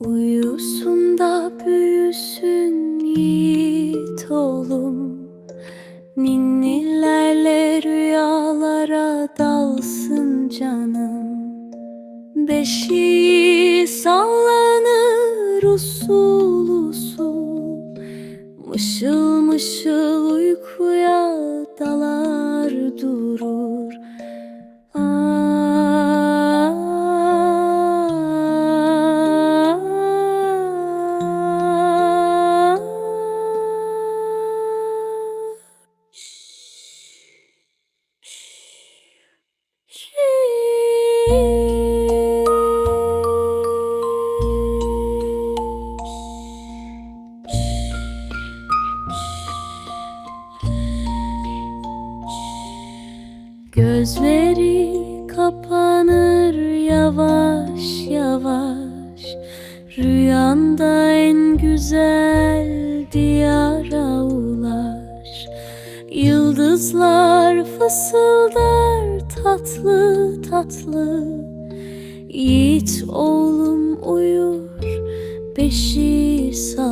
Omzunda büyüsün yiğit oğlum. Ninnilerle rüyalara dalsın canım. Beşiği sallanır usul usul Mışıl mışıl uykuya dalar durur Gözleri kapanır yavaş yavaş. Rüyanda en güzel diyara ulaş. Yıldızlar fısıldar tatlı tatlı. Yiğit oğlum uyur beşi sağ